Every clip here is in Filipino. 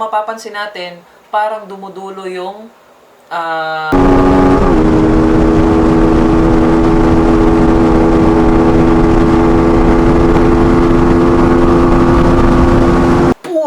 mapapansin natin, parang dumudulo yung ah,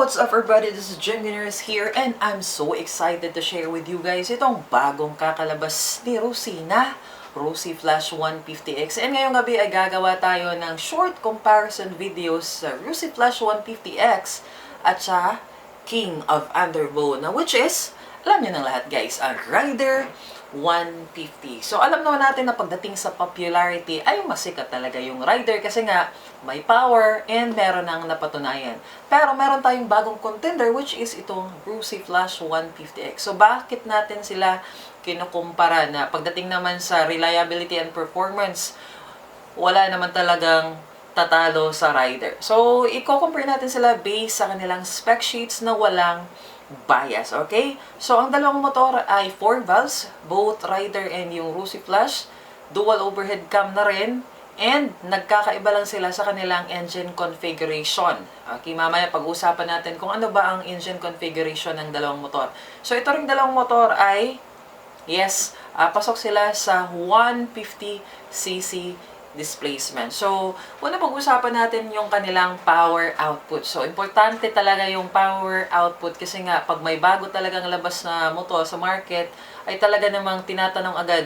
What's up everybody? This is Jim Guinness here and I'm so excited to share with you guys itong bagong kakalabas ni Rosina, Rosy Flash 150X. And ngayong gabi ay gagawa tayo ng short comparison videos sa Rosy Flash 150X at sa King of Underbow na which is, alam niyo ng lahat guys, ang Rider 150. So, alam naman natin na pagdating sa popularity, ay masikat talaga yung rider kasi nga may power and meron ng napatunayan. Pero meron tayong bagong contender which is itong Brucey Flash 150X. So, bakit natin sila kinukumpara na pagdating naman sa reliability and performance, wala naman talagang tatalo sa rider. So, i-compare natin sila based sa kanilang spec sheets na walang bias, okay? So, ang dalawang motor ay 4 valves, both rider and yung Rusi Flash, dual overhead cam na rin, and nagkakaiba lang sila sa kanilang engine configuration. Okay, mamaya pag-usapan natin kung ano ba ang engine configuration ng dalawang motor. So, ito ring dalawang motor ay, yes, ah, pasok sila sa 150cc displacement. So, una pag-usapan natin yung kanilang power output. So, importante talaga yung power output kasi nga, pag may bago talagang labas na motor sa market, ay talaga namang tinatanong agad,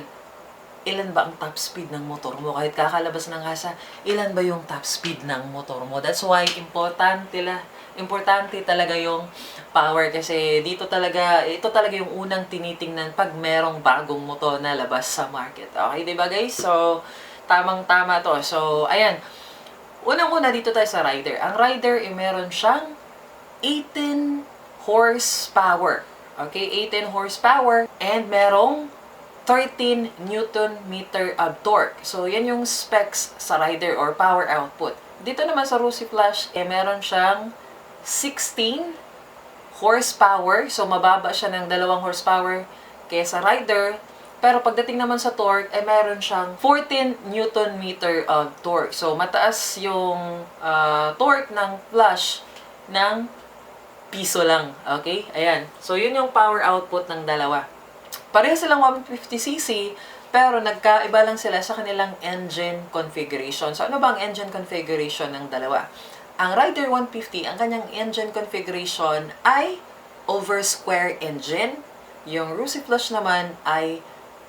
ilan ba ang top speed ng motor mo? Kahit kakalabas ng hasa, ilan ba yung top speed ng motor mo? That's why, importante la, importante talaga yung power kasi dito talaga, ito talaga yung unang tinitingnan pag merong bagong motor na labas sa market. Okay, di ba guys? So, tamang-tama to. So, ayan. Unang-una dito tayo sa rider. Ang rider, eh, meron siyang 18 horsepower. Okay, 18 horsepower. And merong 13 newton meter of torque. So, yan yung specs sa rider or power output. Dito naman sa Rusi Flash, eh, meron siyang 16 horsepower. So, mababa siya ng dalawang horsepower kaysa rider. Pero pagdating naman sa torque, ay meron siyang 14 newton meter of torque. So, mataas yung ah, torque ng flash ng piso lang. Okay? Ayan. So, yun yung power output ng dalawa. Pareho silang 150cc, pero nagkaiba lang sila sa kanilang engine configuration. So, ano ba ang engine configuration ng dalawa? Ang Rider 150, ang kanyang engine configuration ay over square engine. Yung Rusi Flush naman ay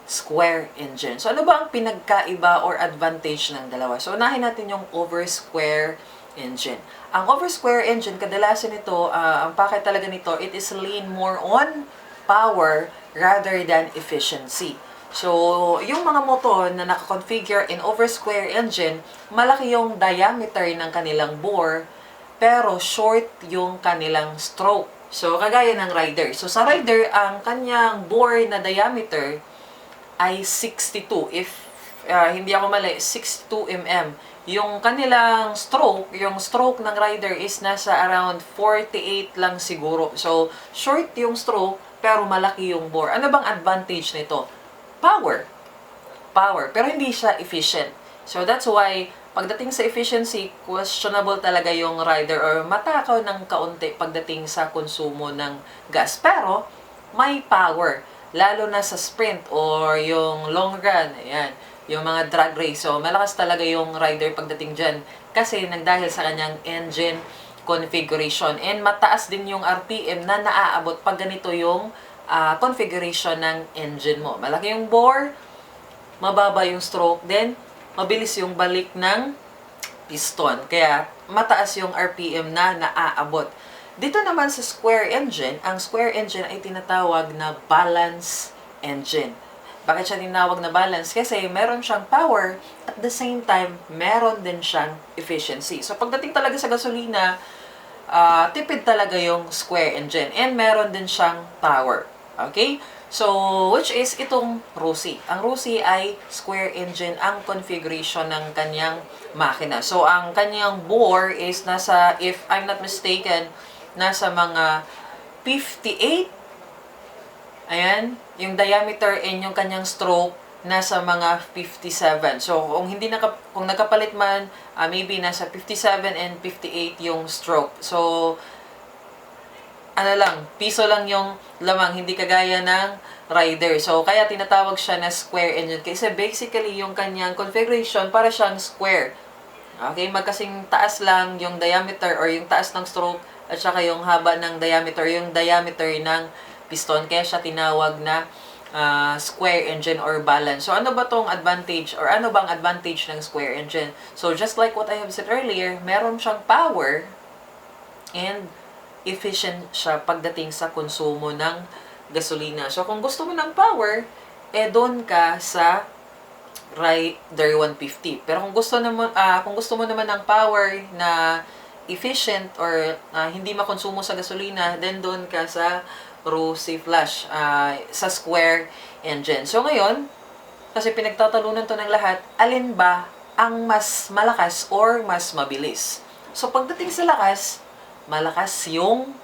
square engine. So, ano ba ang pinagkaiba or advantage ng dalawa? So, unahin natin yung over square engine. Ang over square engine, kadalasan nito, ah, ang pakay talaga nito, it is lean more on power rather than efficiency. So, yung mga motor na nakakonfigure in over square engine, malaki yung diameter ng kanilang bore, pero short yung kanilang stroke. So, kagaya ng rider. So, sa rider, ang kanyang bore na diameter ay 62. If ah, hindi ako mali, 62 mm. Yung kanilang stroke, yung stroke ng rider is nasa around 48 lang siguro. So, short yung stroke, pero malaki yung bore. Ano bang advantage nito? Power. Power. Pero hindi siya efficient. So, that's why, pagdating sa efficiency, questionable talaga yung rider or matakaw ng kaunti pagdating sa konsumo ng gas. Pero, may power. Lalo na sa sprint or yung long run. Ayan yung mga drag race. So, malakas talaga yung rider pagdating dyan kasi nagdahil sa kanyang engine configuration. And mataas din yung RPM na naaabot pag ganito yung ah, configuration ng engine mo. Malaki yung bore, mababa yung stroke, then mabilis yung balik ng piston. Kaya mataas yung RPM na naaabot. Dito naman sa square engine, ang square engine ay tinatawag na balance engine. Bakit siya tinawag na balance? Kasi meron siyang power at the same time, meron din siyang efficiency. So pagdating talaga sa gasolina, ah, tipid talaga yung square engine and meron din siyang power. Okay? So, which is itong Rusi. Ang Rusi ay square engine ang configuration ng kanyang makina. So, ang kanyang bore is nasa, if I'm not mistaken, nasa mga 58 Ayan, yung diameter and yung kanyang stroke nasa mga 57. So, kung hindi naka, kung nagkapalit man, ah, maybe nasa 57 and 58 yung stroke. So, ano lang, piso lang yung lamang, hindi kagaya ng rider. So, kaya tinatawag siya na square engine. Kasi basically, yung kanyang configuration, para siyang square. Okay, magkasing taas lang yung diameter or yung taas ng stroke at saka yung haba ng diameter, yung diameter ng piston. Kaya siya tinawag na ah, square engine or balance. So, ano ba tong advantage or ano bang advantage ng square engine? So, just like what I have said earlier, meron siyang power and efficient siya pagdating sa konsumo ng gasolina. So, kung gusto mo ng power, eh doon ka sa Rider 150. Pero kung gusto naman ah kung gusto mo naman ng power na efficient or ah, hindi makonsumo sa gasolina, then doon ka sa Rossi Flash ah, sa square engine. So ngayon, kasi pinagtatalunan to ng lahat, alin ba ang mas malakas or mas mabilis? So pagdating sa lakas, malakas yung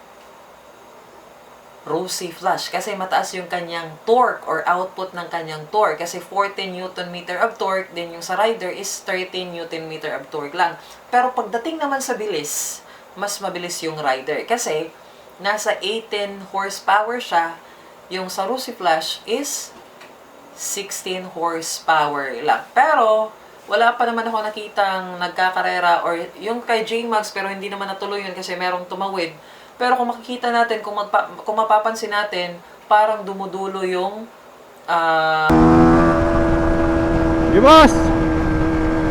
Rossi Flash kasi mataas yung kanyang torque or output ng kanyang torque kasi 14 Newton meter of torque din yung sa rider is 13 Newton meter of torque lang. Pero pagdating naman sa bilis, mas mabilis yung rider kasi nasa 18 horsepower siya, yung sa Rossi Flash is 16 horsepower lang. Pero wala pa naman ako nakitang nagkakarera or yung kay J-Max pero hindi naman natuloy yun kasi merong tumawid. Pero kung makikita natin, kung, magpa, kung mapapansin natin, parang dumudulo yung ah, Di boss!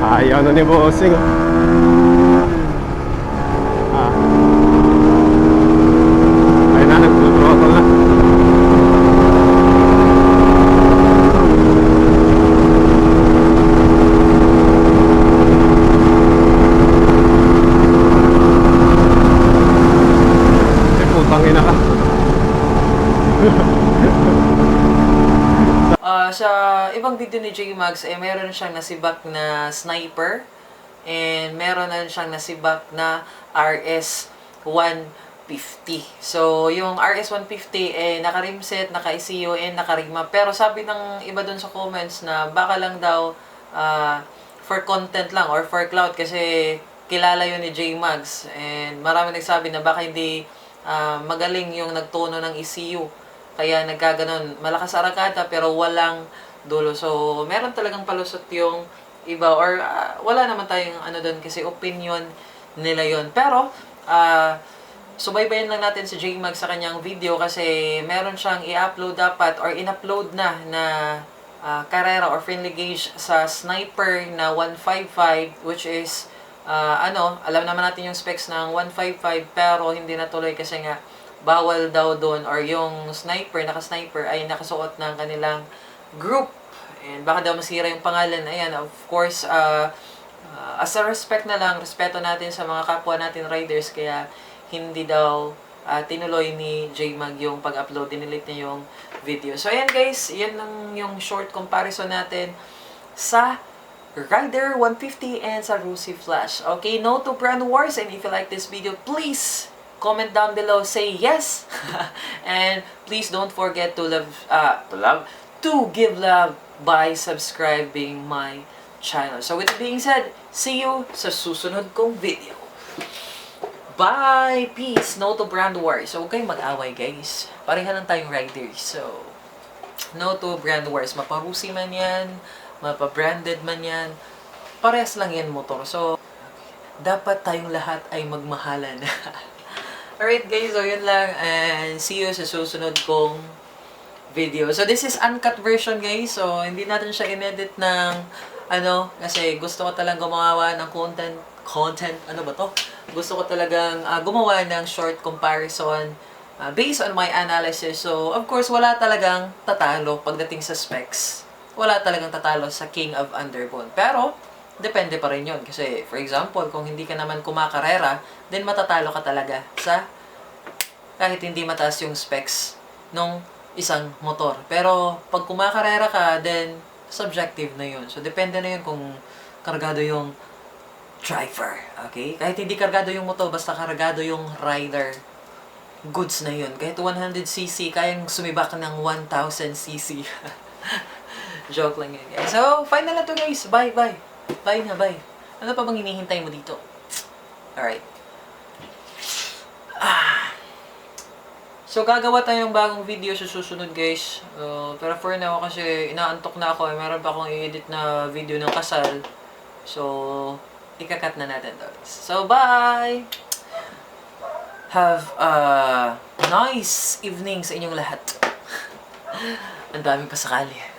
Ayaw na ni bossing. Ah. Ay na, nagtutrotol na. Eh, putang ina ka. Ah, sa ibang video ni J Max, eh, meron siyang nasibak na sniper and meron na siyang nasibak na RS 150. So, yung RS 150 eh naka-rimset, naka-ECU and naka-rigma. Pero sabi ng iba dun sa comments na baka lang daw ah, for content lang or for cloud kasi kilala yun ni J Max and marami nagsabi na baka hindi ah, magaling yung nagtono ng ECU kaya nagkaganon, malakas arakata pero walang dulo. So, meron talagang palusot yung iba or ah, wala naman tayong ano doon kasi opinion nila yon Pero, ah, subaybayan lang natin si J-Mag sa kanyang video kasi meron siyang i-upload dapat or in-upload na na ah, karera or friendly gauge sa sniper na 155 which is ah, ano, alam naman natin yung specs ng 155 pero hindi natuloy kasi nga bawal daw doon or yung sniper, naka-sniper ay nakasuot ng kanilang group. And baka daw masira yung pangalan. Ayan, of course, uh, uh, as a respect na lang, respeto natin sa mga kapwa natin riders kaya hindi daw uh, tinuloy ni J-Mag yung pag-upload, dinilit niya yung video. So ayan guys, yan lang yung short comparison natin sa Rider 150 and sa Rusi Flash. Okay, no to brand wars and if you like this video, please comment down below, say yes, and please don't forget to love, uh, to love, to give love by subscribing my channel. So with that being said, see you sa susunod kong video. Bye! Peace! No to brand wars. So, huwag kayong mag-away, guys. Pareha lang tayong riders. So, no to brand wars. Maparusi man yan, mapabranded man yan, parehas lang yan motor. So, dapat tayong lahat ay magmahalan. Alright guys, so yun lang. And see you sa susunod kong video. So this is uncut version guys. So hindi natin siya inedit ng ano, kasi gusto ko talagang gumawa ng content, content, ano ba to? Gusto ko talagang ah, gumawa ng short comparison ah, based on my analysis. So of course, wala talagang tatalo pagdating sa specs. Wala talagang tatalo sa King of Underbone. Pero, depende pa rin yun. Kasi, for example, kung hindi ka naman kumakarera, then matatalo ka talaga sa kahit hindi mataas yung specs nung isang motor. Pero, pag kumakarera ka, then subjective na yun. So, depende na yun kung kargado yung driver. Okay? Kahit hindi kargado yung motor, basta kargado yung rider, goods na yun. Kahit 100cc, kayang sumibak ng 1000cc. Joke lang yun. So, final na to, guys. Bye, bye. Bye na, bye. Ano pa bang hinihintay mo dito? Alright. Ah. So, gagawa tayong bagong video sa susunod, guys. Uh, pero for now, kasi inaantok na ako. Eh, meron pa akong i-edit na video ng kasal. So, ikakat na natin to. So, bye! Have a nice evening sa inyong lahat. Ang daming pasakali.